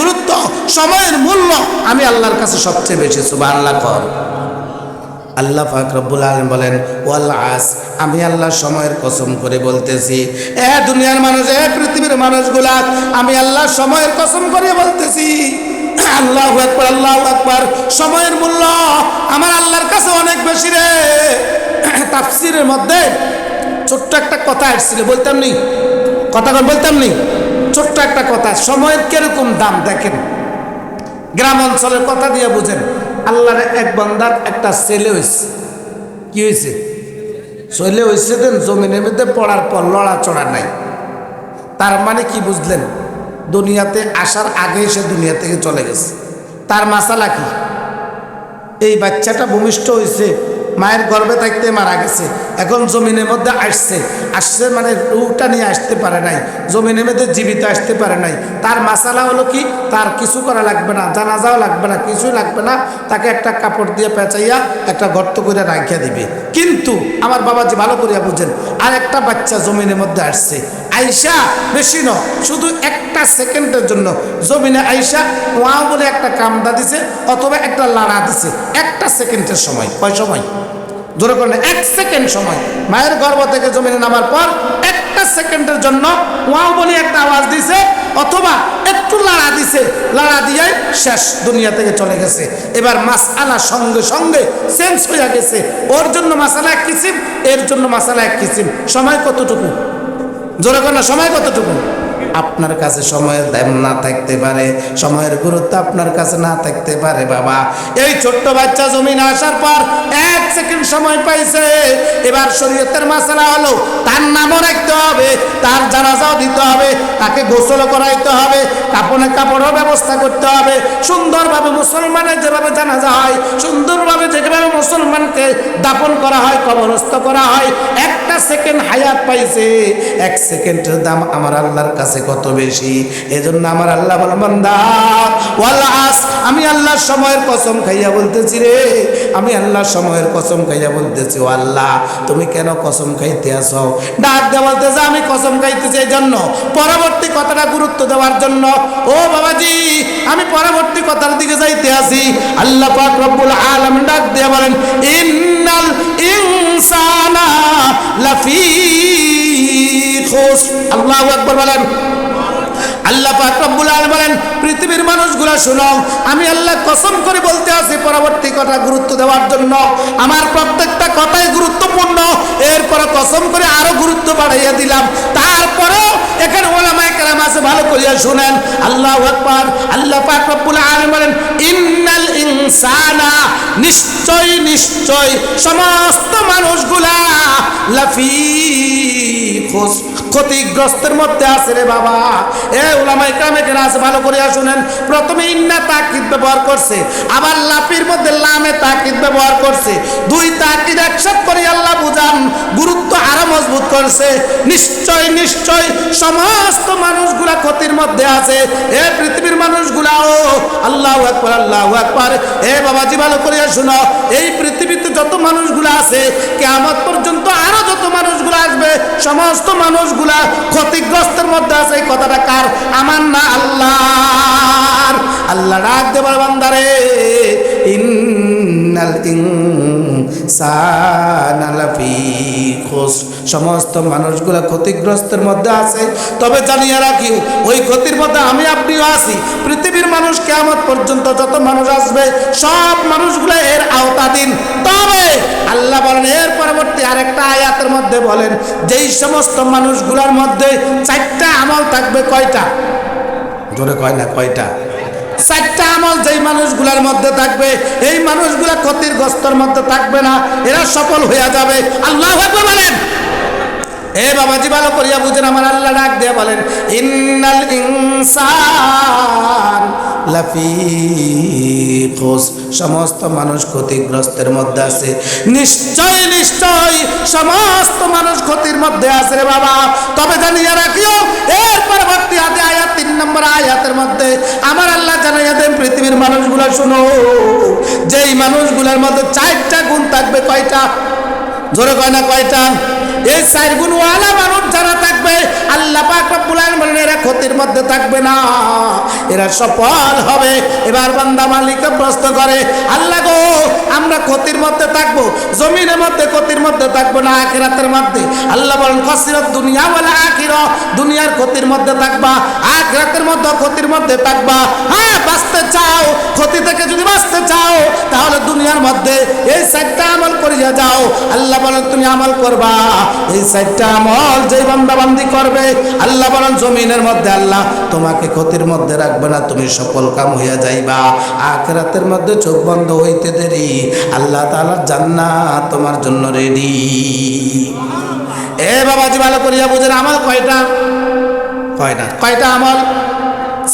গুরুত্ব, সময়ের মূল্য, আমি আল্লাহর কাছে সবচেয়ে বেশি সুবাহ আল্লাহ কর। আল্লাহ পাক রব্বুল আলম বলেন, ওয়াল আস আমি আল্লাহ সময়ের কসম করে বলতেছি। এ দুনিয়ার মানুষ, এ পৃথিবীর মানুষগুলা, আমি আল্লাহ সময়ের কসম করে বলতেছি। আল্লাহ একবার আল্লাহ একবার সময়ের মূল্য আমার আল্লাহর কাছে অনেক বেশি রে। তাফসিরের মধ্যে ছোট্ট একটা কথা আসছিল, বলতাম নি? কথা বলতাম নি? ছোট্ট একটা কথা, সময়ের কীরকম দাম দেখেন? গ্রাম অঞ্চলের কথা দিয়ে বুঝেন, আল্লাহর এক বান্দার একটা ছেলে হয়েছে কি হয়েছে ছেলে হয়েছে দেন, জমিনের মধ্যে পড়ার পর লড়াচড়া নাই। তার মানে কি বুঝলেন? দুনিয়াতে আসার আগে সে দুনিয়া থেকে চলে গেছে। তার মাসালা কি? এই বাচ্চাটা ভূমিষ্ঠ হয়েছে মায়ের গর্ভে থাকতে মারা গেছে। এখন জমিনের মধ্যে আসছে। আসছে মানে রুটা নিয়ে আসতে পারে নাই। জমিনের মধ্যে জীবিত আসতে পারে নাই। তার মাসালা হলো কি? তার কিছু করা লাগবে না, জানাজাও লাগবে না, কিছুই লাগবে না। তাকে একটা কাপড় দিয়ে পেঁচাইয়া একটা গর্ত করে রাখিয়া দিবে। কিন্তু আমার বাবাজি ভালো করিয়া বুঝেন আর একটা বাচ্চা জমিনের মধ্যে আসছে। আইসা বেশি ন শুধু একটা সেকেন্ডের জন্য। জমিনে আইসা ওয়া বলে একটা কামদা দিছে অথবা একটা লাড়া দিছে। একটা সেকেন্ডের সময়, কয় সময়? জোরে করেন, এক সেকেন্ড সময়। মায়ের গর্ভ থেকে জমিনে নামার পর একটা সেকেন্ডের জন্য ওয়াও বলে একটা আওয়াজ দিছে, অথবা একটু লাড়া দিছে, লাড়া দিয়ে শেষ দুনিয়া থেকে চলে গেছে। এবার মাস আলা সঙ্গে সঙ্গে চেঞ্জ হয়ে গেছে। ওর জন্য মাসালা এক কিসিম, এর জন্য মাসালা এক কিসিম। সময় কতটুকু? জোরে করেন সময় কতটুকু? আপনার কাছে সময়ের দাম না থাকতে পারে, সময়ের গুরুত্ব আপনার কাছে না থাকতে পারে বাবা। এই ছোট্ট বাচ্চা জমিন আসার পর এক সেকেন্ড সময় পাইছে। এবার শরীয়তের মাসালা হলো, তার নামও রাখতে হবে, তার জানাজাও দিতে হবে, তাকে গোসল করাইতে হবে কাপড়ে কাপড়ের ব্যবস্থা করতে হবে। সুন্দরভাবে মুসলমানের যেভাবে জানাজা হয় যেভাবে মুসলমানকে দাপন করা হয়, কবরস্থ করা হয়। একটা সেকেন্ড হায়াত পাইছে। এক সেকেন্ডের দাম আমার আল্লাহর কাছে কত বেশি? এজন্য আমার আল্লাহ বল আস, আমি আল্লাহর সময়ের কসম খাইয়া বলতেছি রে। আমি আল্লাহর সময়ের কসম খাইয়া বলতেছি, ও আল্লাহ, তুমি কেন কসম খাইতে আসো ডাক দেওয়া বলতেছে আমি কসম খাইতেছি এই জন্য। পরবর্তী কথাটা গুরুত্ব দেওয়ার জন্য, ও বাবাজি, আমি পরবর্তী কথার দিকে যাইতে আসি। আল্লাহ পাক রব্বুল আলাম ডাক দিয়ে বলেন ইন্নাল ইনসানা লাফি খুস আল্লাহু আকবার বলেন। আল্লাহ পাক রব্বুল আলামিন বলেন, পৃথিবীর শুনো, আমি আল্লাহ কসম করে বলতে আছি পরবর্তী কথা গুরুত্ব দেওয়ার জন্য। আমার প্রত্যেকটা কথাই গুরুত্বপূর্ণ। এরপর কসম করে আরও গুরুত্ব বাড়াইয়া দিলাম। তারপরেও এখানে ওলামায়ে আছে, ভালো করিয়া শুনেন। আল্লাহ আকবার। আল্লাহ পাক রব্বুল আলামিন বলেন, ইন্নাল ইনসানা নিশ্চয় নিশ্চয় সমস্ত মানুষগুলা লাফি খোস ক্ষতিগ্রস্তের মধ্যে আছে রে বাবা। এ ওলামাই কামে আছে? ভালো করে শুনেন। প্রথমে ইন্না তাকিদ ব্যবহার করছে, আবার লাফির মধ্যে লামে তাকিদ ব্যবহার করছে। দুই তাকিদ একসাথ করে আল্লাহ বুঝান, গুরুত্ব আরও মজবুত করছে। নিশ্চয় নিশ্চয়, সমস্ত মানুষগুলা ক্ষতির মধ্যে আছে। এ পৃথিবীর মানুষগুলা ও আল্লাহ একবার আল্লাহ একবার এ বাবাজি ভালো করে শুনো, এই পৃথিবীতে যত মানুষগুলা আছে কেমন পর্যন্ত আরও মানুষগুলো আসবে, সমস্ত মানুষগুলা ক্ষতিগ্রস্তের মধ্যে আছে, এই কথাটা কার? আমার না আল্লাহর। আল্লাহ ডাক দেবার বান্দারে, ইন্নাল সমস্ত মানুষগুলা ক্ষতিগ্রস্তের মধ্যে আছে। তবে জানিয়ে রাখি ওই ক্ষতির মধ্যে আমি আপনিও আছি। পৃথিবীর মানুষ কেমন পর্যন্ত যত মানুষ আসবে, সব মানুষগুলো এর আওতাধীন। তবে আল্লাহ বলেন, এর পরবর্তী মধ্যে বলেন, যেই সমস্ত মানুষগুলোর মধ্যে চারটা আমল থাকবে কয়টা? জোরে কয় না, কয়টা? চারটা আমল যেই মানুষগুলোর মধ্যে থাকবে, এই মানুষগুলা ক্ষতিগ্রস্তর মধ্যে থাকবে না, এরা সফল হইয়া যাবে। আল্লাহ বলেন। এ বাবাজি ভালো করিয়া বুঝেন, আমার আল্লাহ ডাক দিয়ে বলেন, ইন্নাল ইনসান লাফি খুস সমস্ত মানুষ ক্ষতিগ্রস্তের মধ্যে আছে। নিশ্চয় নিশ্চয়, সমস্ত মানুষ ক্ষতির মধ্যে আছে রে বাবা। তবে জানিয়ে রাখিও, এর পরবর্তী হাতে আয়াত তিন নম্বর আয়াতের মধ্যে আমার আল্লাহ জানাইয়া দেন, পৃথিবীর মানুষগুলো শুনো। যেই মানুষগুলোর মধ্যে চারটা গুণ থাকবে কয়টা? জোরে কয় না কয়টা? এই চার গুণওয়ালা মানুষ যারা থাকবে, আল্লাহ পাক রব্বুল এরা ক্ষতির মধ্যে থাকবে না। এরা সফল হবে। এবার বান্দা মালিককে প্রশ্ন করে, আল্লাহ গো, আমরা ক্ষতির মধ্যে থাকব, জমিনের মধ্যে ক্ষতির মধ্যে থাকব না, আখিরাতের মধ্যে? আল্লাহ বলেন খসিরত দুনিয়া বলে আখির, দুনিয়ার ক্ষতির মধ্যে থাকবা, আখিরাতের মধ্যে ক্ষতির মধ্যে থাকবা। হ্যাঁ বাঁচতে চাও, ক্ষতি থেকে যদি বাঁচতে চাও, তাহলে দুনিয়ার মধ্যে এই সাইডটা আমল করিয়া যাও। আল্লাহ বলেন, তুমি আমল করবা। এই সাইডটা আমল যে বান্দা বান্দি করবে, আল্লাহ বলেন, জমিনের মধ্যে আল্লাহ তোমাকে ক্ষতির মধ্যে রাখবে না, তুমি সফল কাম হইয়া যাইবা। আখরাতের মধ্যে চোখ বন্ধ হইতে দেরি। আল্লাহ তাআলা জান্নাত তোমার জন্য রেডি এ বাবাজি, ভালো করিয়া বুঝেন আমল কয়টা? কয়টা? কয়টা আমল?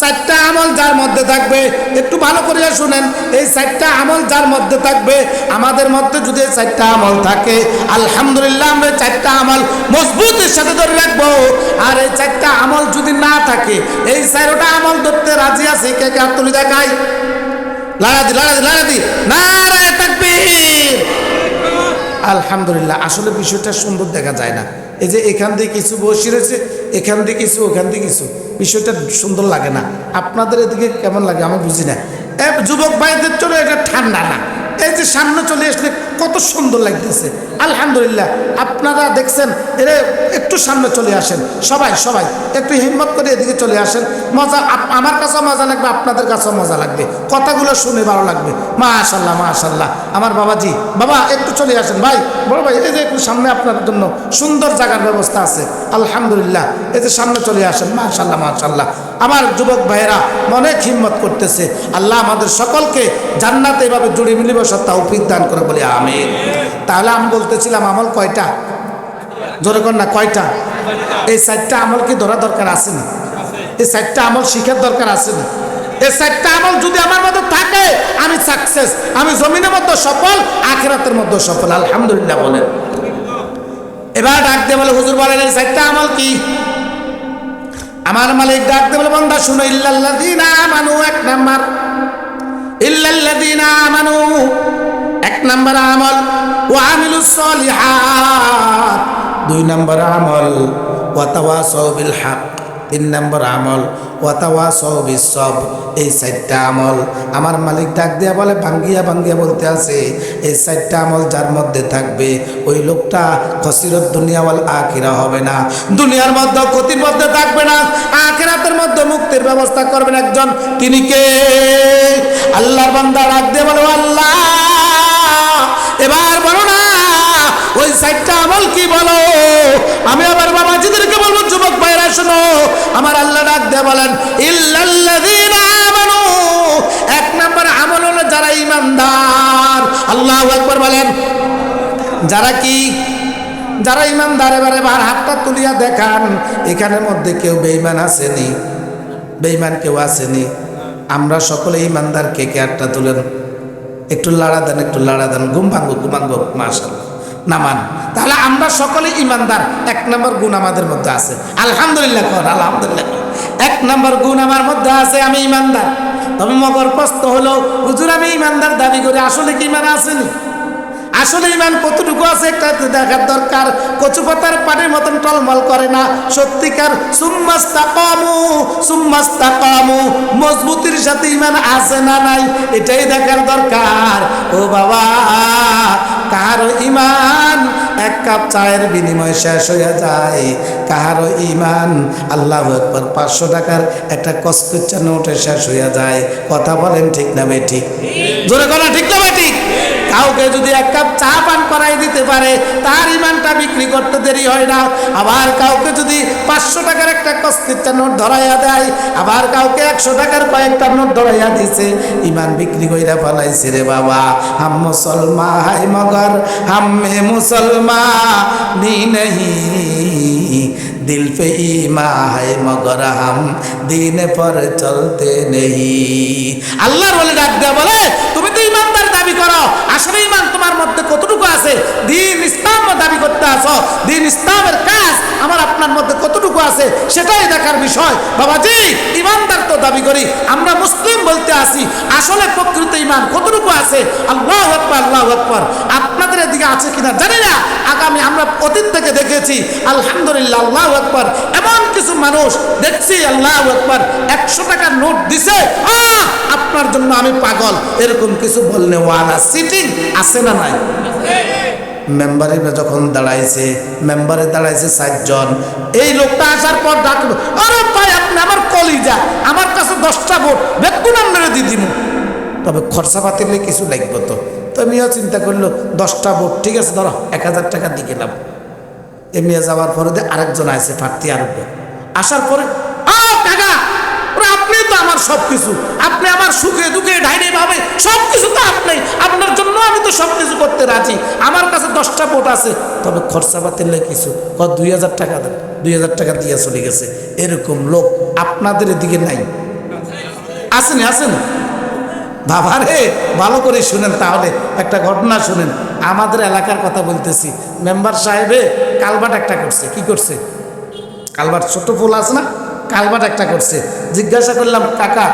চারটা আমল যার মধ্যে থাকবে, একটু ভালো করিয়া শুনেন, এই চারটা আমল যার মধ্যে থাকবে, আমাদের মধ্যে যদি এই চারটা আমল থাকে, আলহামদুলিল্লাহ আমরা চারটা আমল মজবুতের সাথে ধরে রাখব। আর এই চারটা আমল যদি না থাকে, এই চারোটা আমল ধরতে রাজি আছে কে কে? তুলি দেখাই। লাড়াদি লাড়াদি লাড়াদি তাকবীর। আলহামদুলিল্লাহ, আসলে বিষয়টা সুন্দর দেখা যায় না। এই যে এখান দিয়ে কিছু বসে রয়েছে, এখান দিয়ে কিছু, ওখান দিয়ে কিছু। বিষয়টা সুন্দর লাগে না। আপনাদের এদিকে কেমন লাগে? আমার বুঝি না। যুবক ভাইদের জন্য এটা ঠান্ডা না। এই যে সামনে চলে আসলে কত সুন্দর লাগতেছে। আলহামদুলিল্লাহ, আপনারা দেখছেন, এরে একটু সামনে চলে আসেন। সবাই সবাই, একটু হিম্মত করে এদিকে চলে আসেন। মজা আমার কাছেও মজা লাগবে, আপনাদের কাছেও মজা লাগবে। কথাগুলো শুনে ভালো লাগবে। মাশাল্লাহ মাশাল্লাহ আমার বাবাজি, বাবা, একটু চলে আসেন। ভাই, বড় ভাই, এই যে একটু সামনে আপনার জন্য সুন্দর জায়গার ব্যবস্থা আছে। আলহামদুলিল্লাহ, এই যে সামনে চলে আসেন। মাশাল্লাহ মাশাল্লাহ আমার যুবক ভাইয়েরা অনেক হিম্মত করতেছে। আল্লাহ আমাদের সকলকে জান্নাতে এভাবে জুড়ে মিলিব সত্তা দান করে বলে, আমিন। তাহলে আমি বলতেছিলাম, আমল কয়টা? জোরে না, কয়টা? এই চারটা আমল কি ধরা দরকার আছে না? এই চারটা আমল শিখার দরকার আছে না? এই চারটা আমল যদি আমার মধ্যে থাকে, আমি সাকসেস আমি জমিনের মধ্যে সফল, আখেরাতের মধ্যে সফল। আলহামদুলিল্লাহ বলেন। এবার ডাক দিয়ে বলে, হুজুর বলেন, এই চারটা আমল কি? আমার মালিক ডাক দিয়ে বলে, বন্ধা, শুনো, ইল্লাল্লাযীনা আমানু, এক নাম্বার। ইল্লাল্লাযীনা আমানু এক নাম্বার আমল, ওয়া আমিলুস দুই নাম্বার আমল, ওয়া তাওয়াসাউ বিল হক। তিন নাম্বার আমল ওয়াতাওয়া সব। এই চারটা আমল, আমার মালিক ডাক দিয়া বলে, ভাঙ্গিয়া ভাঙ্গিয়া বলতে আছে, এই চারটা আমল যার মধ্যে থাকবে, ওই লোকটা খসিরত দুনিয়াওয়াল আখিরা হবে না। দুনিয়ার মধ্যে, ক্ষতির মধ্যে থাকবে না, আখিরাতের মধ্যে মুক্তির ব্যবস্থা করবেন একজন। তিনি কে? আল্লাহর বান্দা ডাক দিয়ে বলো, আল্লাহ! এবার বলো না, ওই সাইডটা আমল কি বলো? আমি আবার বাবাজিদেরকে বলব, যুবক ভাইরা, শোনো, আমার আল্লাহ ডাক দিয়ে বলেন, ইল্লাল্লাযীনা এক নাম্বার আমল হলো যারা ইমানদার। আল্লাহু আকবার বলেন, যারা কি? যারা ইমানদার, এবারে বার হাতটা তুলিয়া দেখান, এখানের মধ্যে কেউ বেঈমান আসেনি, বেঈমান কেউ আসেনি। আমরা সকলে ইমানদার কে কে হাতটা তুলেন? একটু লাড়া দেন, একটু লাড়া দেন, ঘুম ভাঙ্গো ঘুমাঙ্গো মাশাল নামান। তাহলে আমরা সকলে ইমানদার, এক নম্বর গুণ আমাদের মধ্যে আছে। আলহামদুলিল্লাহ কর, আলহামদুলিল্লাহ। এক নম্বর গুণ আমার মধ্যে আছে, আমি ইমানদার। তবে মগর প্রস্ত হলো, হুজুর, আমি ইমানদার, দাবি করে আসলে কি ইমান আসেনি আসলে ইমান কতটুকু আছে একটা দেখার দরকার। কচু পাতার পানির মতন টলমল করে না। সত্যিকার সুম্মাস্তা কামু সুম্মাস্তা কামু মজবুতির সাথে ইমান আছে না নাই এটাই দেখার দরকার। ও বাবা কারও ইমান এক কাপ চায়ের বিনিময়ে শেষ হয়ে যায়। কাহারো ইমান আল্লাহ একবার পাঁচশো টাকার একটা কস্কুচ্চা নোটে শেষ হয়ে যায়। কথা বলেন ঠিক না ঠিক? জোরে কথা ঠিক না ঠিক? কাউকে যদি এক কাপ চা পান করাই দিতে পারে, তার ইমানটা বিক্রি করতে দেরি হয় না। আবার কাউকে যদি পাঁচশো টাকার একটা কস্তিরটা নোট ধরাইয়া দেয়, আবার কাউকে একশো টাকার কয়েকটা নোট ধরাইয়া দিছে, ইমান বিক্রি কইরা ফলাইছে রে বাবা। হাম মুসলমা হাই মগর, হামে মুসলমা, নি নহি দিল পে ইমা হাই মগর, হাম দিন পর চলতে নেই। আল্লাহর বলে ডাক দেয়া বলে, তুমি আসলে ইমান তোমার মধ্যে কতটুকু আছে? দিন ইসলাম দাবি করতে আসো। দিন ইসলামের আমার আপনার মধ্যে কতটুকু আছে সেটাই দেখার বিষয়। বাবাজি, ইমানদার তো দাবি করি। আমরা মুসলিম বলতে আসি। আসলে প্রকৃত ইমান কতটুকু আছে? আল্লাহ আকবর আল্লাহ আকবর। আপনাদের এদিকে আছে কিনা জানি না। আগামী আমরা অতীত থেকে দেখেছি, আলহামদুলিল্লাহ, আল্লাহ আকবর। এমন কিছু মানুষ দেখছি, আল্লাহ আকবর। একশো টাকার নোট দিছে আপনার জন্য আমি পাগল। এরকম কিছু বললে ওয়ালা সিটিং আছে না নাই? মেম্বারে যখন দাঁড়াইছে, মেম্বারে দাঁড়াইছে ষাটজন এই লোকটা আসার পর ডাকলো, আরে ভাই, আপনি আমার কলিজা, আমার কাছে দশটা ভোট বেকুন আমরা দিয়ে দিব তবে খরচা পাতিলে কিছু লাগবে তো। তো আমিও চিন্তা করল, দশটা ভোট, ঠিক আছে, ধরো, এক হাজার টাকা দিয়ে গেলাম। এমনি যাওয়ার পরে আরেকজন আছে প্রার্থী আরবে আসার পরে আপনি তো আমার সব কিছু আপনি আমার সুখে দুঃখে ঢাইনে ভাবে সব কিছু তো আপনি। আপনার জন্য আমি তো সব কিছু করতে রাজি। আমার কাছে দশটা ভোট আছে। তবে খরচা পাতিলে কিছু। ক দুই হাজার টাকা দেন। দুই হাজার টাকা দিয়ে চলে গেছে। এরকম লোক আপনাদের এদিকে নাই। আসেন আসেন? বাবা রে, ভালো করে শুনেন তাহলে। একটা ঘটনা শুনেন। আমাদের এলাকার কথা বলতেছি। মেম্বার সাহেবে কালবাট একটা করছে। কি করছে? কালবাট ছোট ফুল আছে না? কালবাট একটা করছে। জিজ্ঞাসা করলাম কাকা